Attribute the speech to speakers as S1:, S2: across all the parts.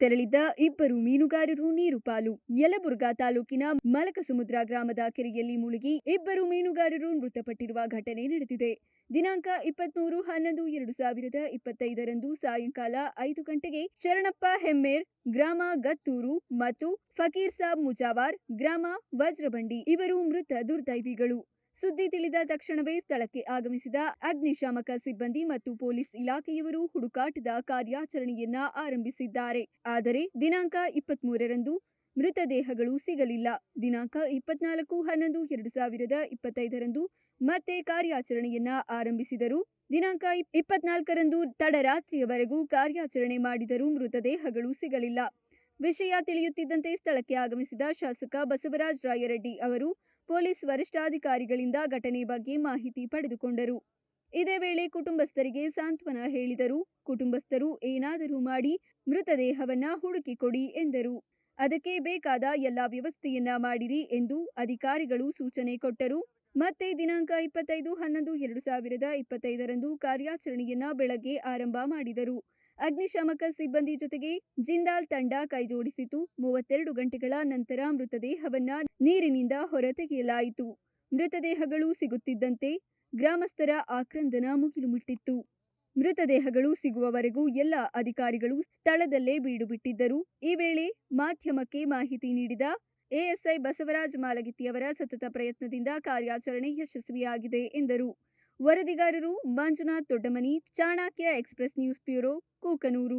S1: ತೆರಳಿದ್ದ ಇಬ್ಬರು ಮೀನುಗಾರರು ನೀರು ಪಾಲು ಯಲಬುರ್ಗಾ ತಾಲೂಕಿನ ಮಲಕಸಮುದ್ರ ಗ್ರಾಮದ ಕೆರೆಯಲ್ಲಿ ಮುಳುಗಿ ಇಬ್ಬರು ಮೀನುಗಾರರು ಮೃತಪಟ್ಟಿರುವ ಘಟನೆ ನಡೆದಿದೆ. ದಿನಾಂಕ ಇಪ್ಪತ್ಮೂರು ಹನ್ನೊಂದು ಎರಡು ಸಾವಿರದ ಇಪ್ಪತ್ತೈದರಂದು ಸಾಯಂಕಾಲ ಐದು ಗಂಟೆಗೆ ಶರಣಪ್ಪ ಹೆಮ್ಮೇರ್, ಗ್ರಾಮ ಗತ್ತೂರು ಮತ್ತು ಫಕೀರ್ ಸಾಬ್ ಮುಜಾವಾರ್, ಗ್ರಾಮ ವಜ್ರಬಂಡಿ ಇವರು ಮೃತ ದುರ್ದೈವಿಗಳು. ಸುದ್ದಿ ತಿಳಿದ ತಕ್ಷಣವೇ ಸ್ಥಳಕ್ಕೆ ಆಗಮಿಸಿದ ಅಗ್ನಿಶಾಮಕ ಸಿಬ್ಬಂದಿ ಮತ್ತು ಪೊಲೀಸ್ ಇಲಾಖೆಯವರು ಹುಡುಕಾಟದ ಕಾರ್ಯಾಚರಣೆಯನ್ನ ಆರಂಭಿಸಿದ್ದಾರೆ. ಆದರೆ ದಿನಾಂಕ ಇಪ್ಪತ್ಮೂರರಂದು ಮೃತದೇಹಗಳು ಸಿಗಲಿಲ್ಲ. ದಿನಾಂಕ ಇಪ್ಪತ್ನಾಲ್ಕು ಹನ್ನೊಂದು ಎರಡು ಸಾವಿರದ ಇಪ್ಪತ್ತೈದರಂದು ಮತ್ತೆ ಕಾರ್ಯಾಚರಣೆಯನ್ನ ಆರಂಭಿಸಿದರು. ದಿನಾಂಕ ಇಪ್- ಇಪ್ಪತ್ನಾಲ್ಕರಂದು ತಡರಾತ್ರಿಯವರೆಗೂ ಕಾರ್ಯಾಚರಣೆ ಮಾಡಿದರೂ ಮೃತದೇಹಗಳು ಸಿಗಲಿಲ್ಲ. ವಿಷಯ ತಿಳಿಯುತ್ತಿದ್ದಂತೆ ಸ್ಥಳಕ್ಕೆ ಆಗಮಿಸಿದ ಶಾಸಕ ಬಸವರಾಜ ರಾಯರೆಡ್ಡಿ ಅವರು ಪೊಲೀಸ್ ವರಿಷ್ಠಾಧಿಕಾರಿಗಳಿಂದ ಘಟನೆ ಬಗ್ಗೆ ಮಾಹಿತಿ ಪಡೆದುಕೊಂಡರು. ಇದೇ ವೇಳೆ ಕುಟುಂಬಸ್ಥರಿಗೆ ಸಾಂತ್ವನ ಹೇಳಿದರು. ಕುಟುಂಬಸ್ಥರು ಏನಾದರೂ ಮಾಡಿ ಮೃತದೇಹವನ್ನ ಹುಡುಕಿಕೊಡಿ ಎಂದರು. ಅದಕ್ಕೆ ಬೇಕಾದ ಎಲ್ಲ ವ್ಯವಸ್ಥೆಯನ್ನ ಮಾಡಿರಿ ಎಂದು ಅಧಿಕಾರಿಗಳು ಸೂಚನೆ ಕೊಟ್ಟರು. ಮತ್ತೆ ದಿನಾಂಕ ಇಪ್ಪತ್ತೈದು ಹನ್ನೊಂದು ಎರಡು ಸಾವಿರದ ಇಪ್ಪತ್ತೈದರಂದು ಕಾರ್ಯಾಚರಣೆಯನ್ನ ಬೆಳಗ್ಗೆ ಆರಂಭ ಮಾಡಿದರು. ಅಗ್ನಿಶಾಮಕ ಸಿಬ್ಬಂದಿ ಜೊತೆಗೆ ಜಿಂದಾಲ್ ತಂಡ ಕೈಜೋಡಿಸಿತು. ಮೂವತ್ತೆರಡು ಗಂಟೆಗಳ ನಂತರ ಮೃತದೇಹವನ್ನ ನೀರಿನಿಂದ ಹೊರತೆಗೆಯಲಾಯಿತು. ಮೃತದೇಹಗಳು ಸಿಗುತ್ತಿದ್ದಂತೆ ಗ್ರಾಮಸ್ಥರ ಆಕ್ರಂದನ ಮುಗಿಲು ಮುಟ್ಟಿತ್ತು ಮೃತದೇಹಗಳು ಸಿಗುವವರೆಗೂ ಎಲ್ಲ ಅಧಿಕಾರಿಗಳು ಸ್ಥಳದಲ್ಲೇ ಬೀಡುಬಿಟ್ಟಿದ್ದರು. ಈ ವೇಳೆ ಮಾಧ್ಯಮಕ್ಕೆ ಮಾಹಿತಿ ನೀಡಿದ ಎಎಸ್ಐ ಬಸವರಾಜ್ ಮಾಲಗಿತ್ತಿಯವರ ಸತತ ಪ್ರಯತ್ನದಿಂದ ಕಾರ್ಯಾಚರಣೆ ಯಶಸ್ವಿಯಾಗಿದೆ ಎಂದರು. ವರದಿಗಾರರು Manjunath Doddamani Chanakya express news bureau
S2: Kukanur.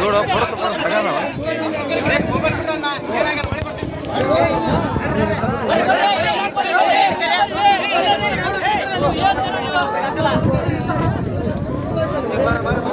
S2: ಕಾಣುತ್ತೆ ಇದು ಕಾಣುತ್ತೆ ಕಾಣುತ್ತೆ ಸಾಹೇಬ್ರೆ
S3: ಶಾಣರೇ
S4: vai,
S5: vai.